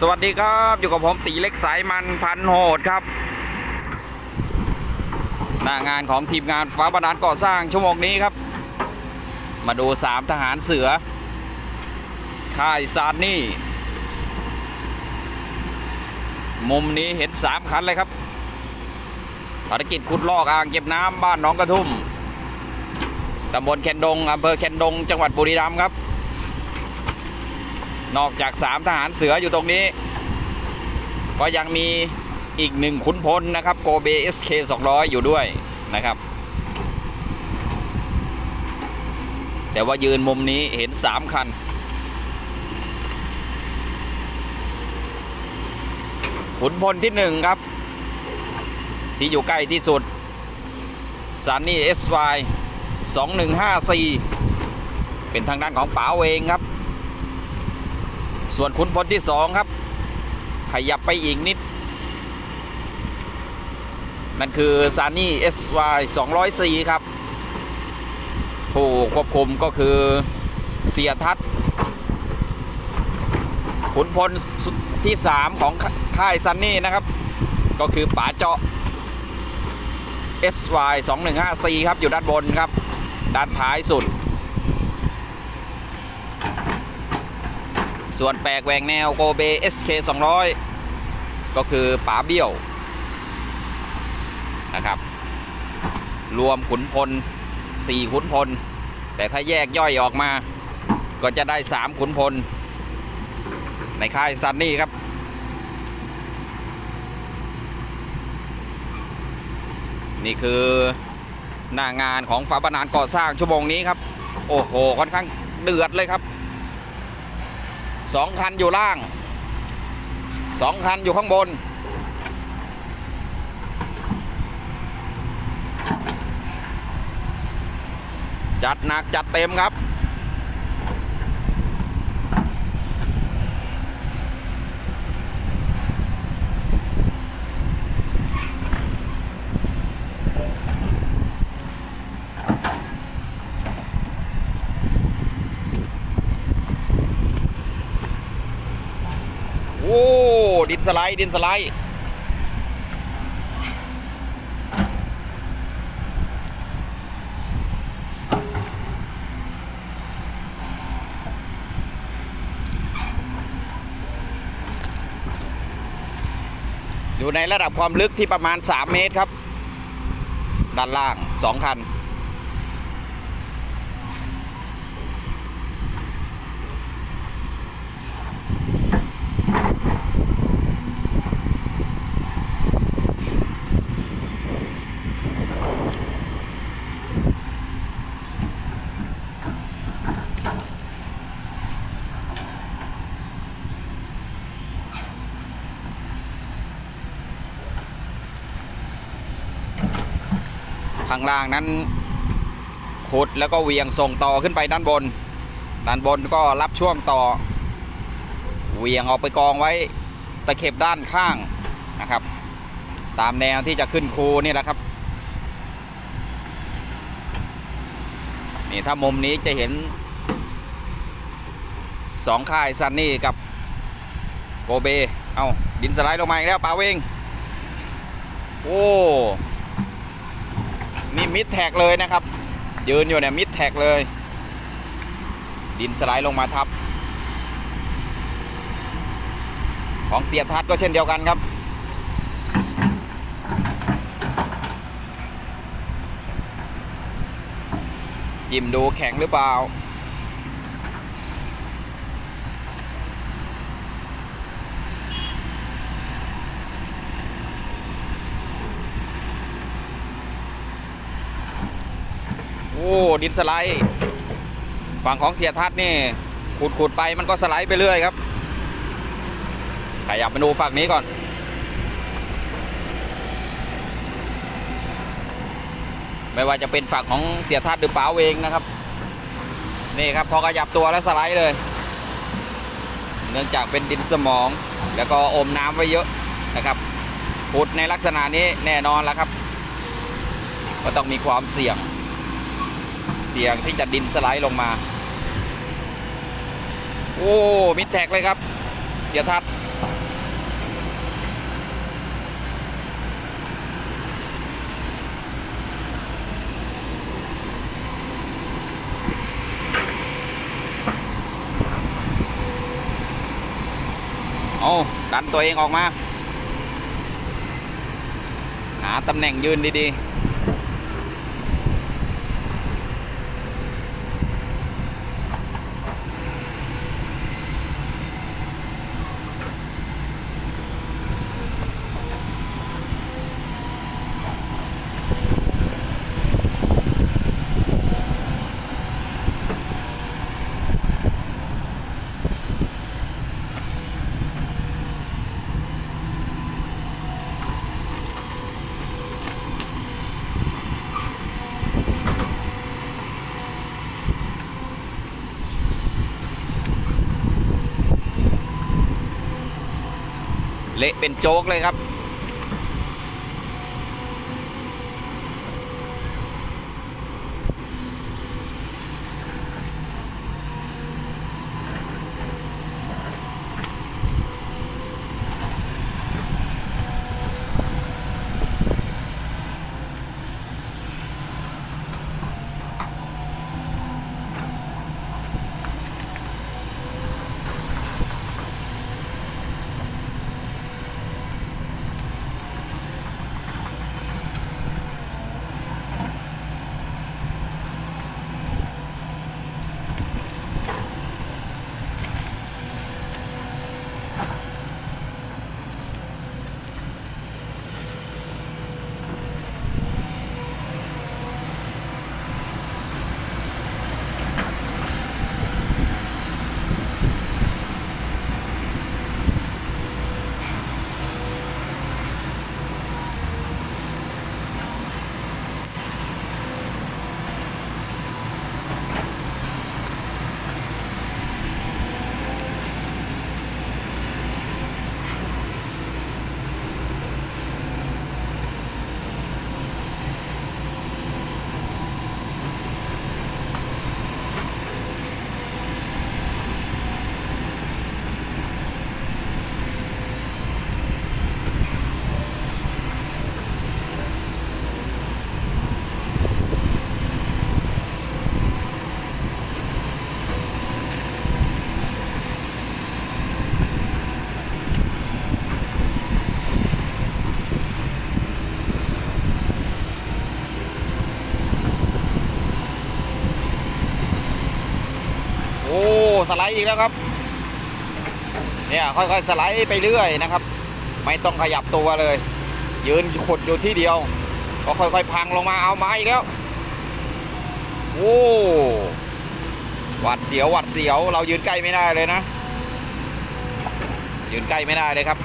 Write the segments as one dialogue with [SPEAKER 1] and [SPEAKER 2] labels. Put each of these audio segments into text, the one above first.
[SPEAKER 1] สวัสดีครับอยู่กับผมตีเล็กสายมันพันโหดครับ หน้างานของทีมงานฟ้าบาดาลก่อสร้างชั่วโมงนี้ครับ มาดูสามทหารเสือ ค่ายซานนี่ มุมนี้เห็นสามคันเลยครับ ภารกิจขุดลอกอ่างเก็บน้ำบ้านหน้องกระทุ่มตำบลแคนดงอำเภอแคนดง จังหวัดบุรีรัมย์ครับ นอกจาก3ทหารเสืออยู่ตรงนี้ ก็ยังมีอีกหนึ่งขุนพลนะครับโกเบ SK 200 อยู่ด้วยนะครับ แต่ว่ายืนมุมนี้เห็น 3 คัน ขุนพลที่ 1 ครับ ที่อยู่ใกล้ที่สุด Sunny SY 2154 เป็นทางด้านของป๋าเองครับ ส่วนขุนพลที่สองครับ ขยับไปอีกนิด นั่นคือซานี่ SY 204 ครับ ผู้ควบคุมก็คือเสียทัศขุนพลที่ 3 ของค่ายซันนี่นะครับ ก็คือป๋าเจาะ SY 2154 ครับ อยู่ด้านบนครับ ด้านท้ายสุด ส่วนแปลกแหวงแนวโกเบ SK 200 ก็คือป๋าเบี้ยวนะครับ รวมขุนพล 4 ขุนพล แต่ถ้าแยกย่อยออกมา ก็จะได้ 3 ขุนพล ในค่ายซันนี่ครับ นี่คือหน้างานของฝาบนานก่อสร้างชั่วโมงนี้ครับ โอ้โห ค่อนข้างเดือดเลยครับ สองคันอยู่ล่างสองคันอยู่ข้างบน จัดหนักจัดเต็มครับ โอ้ดินสไลด์ดินสไลด์อยู่ในระดับความลึกที่ประมาณ 3 เมตรครับ ด้านล่าง 2 คัน ข้างล่างนั้นขุดแล้วก็เวียงส่งต่อขึ้นไปด้านบน ด้านบนก็รับช่วงต่อ เวียงออกไปกองไว้ตะเข็บด้านข้างนะครับ ตามแนวที่จะขึ้นคูนี่แหละครับนี่ถ้ามุมนี้จะเห็นสองค่ายซันนี่กับโกเบ เอาดินสไลด์ลงมาอีกแล้วปาเวง โอ้ นี่มิดแท็กเลยนะครับ ยืนอยู่เนี่ยมิดแท็กเลย ดินสไลด์ลงมาทับ ของเสียทัดก็เช่นเดียวกันครับ ยิ้มดูแข็งหรือเปล่า โอ้ดินสไลด์ฝั่งของเสียทัศน์นี่ขุดขุดไปมันก็สไลด์ไปเรื่อยครับขยับมาดูฝั่งนี้ก่อน ไม่ว่าจะเป็นฝั่งของเสียทัศน์หรือป๋าเวงนะครับ นี่ครับพอขยับตัวแล้วสไลด์เลย เนื่องจากเป็นดินสมอง แล้วก็อมน้ำไว้เยอะนะครับขุดในลักษณะนี้แน่นอนแล้วครับ ก็ต้องมีความเสี่ยง เสี่ยงที่จะดินสไลด์ลงมา โอ้มิดแท็กเลยครับ เสียทัดโอ้ดันตัวเองออกมา หาตำแหน่งยืนดี ๆ เละเป็นโจ๊กเลยครับ โอ้ สไลด์อีกแล้วครับ เนี่ยค่อยๆสไลด์ไปเรื่อยนะครับ ไม่ต้องขยับตัวเลย ยืนขดอยู่ที่เดียว ก็ค่อยๆพังลงมาเอาไม้อีกแล้ว โอ้หวัดเสียวหวัดเสียว เรายืนใกล้ไม่ได้เลยนะ ยืนใกล้ไม่ได้เลยครับ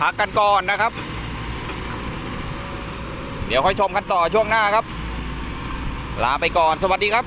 [SPEAKER 1] พักกันก่อนนะครับ เดี๋ยวค่อยชมกันต่อช่วงหน้าครับ ลาไปก่อนสวัสดีครับ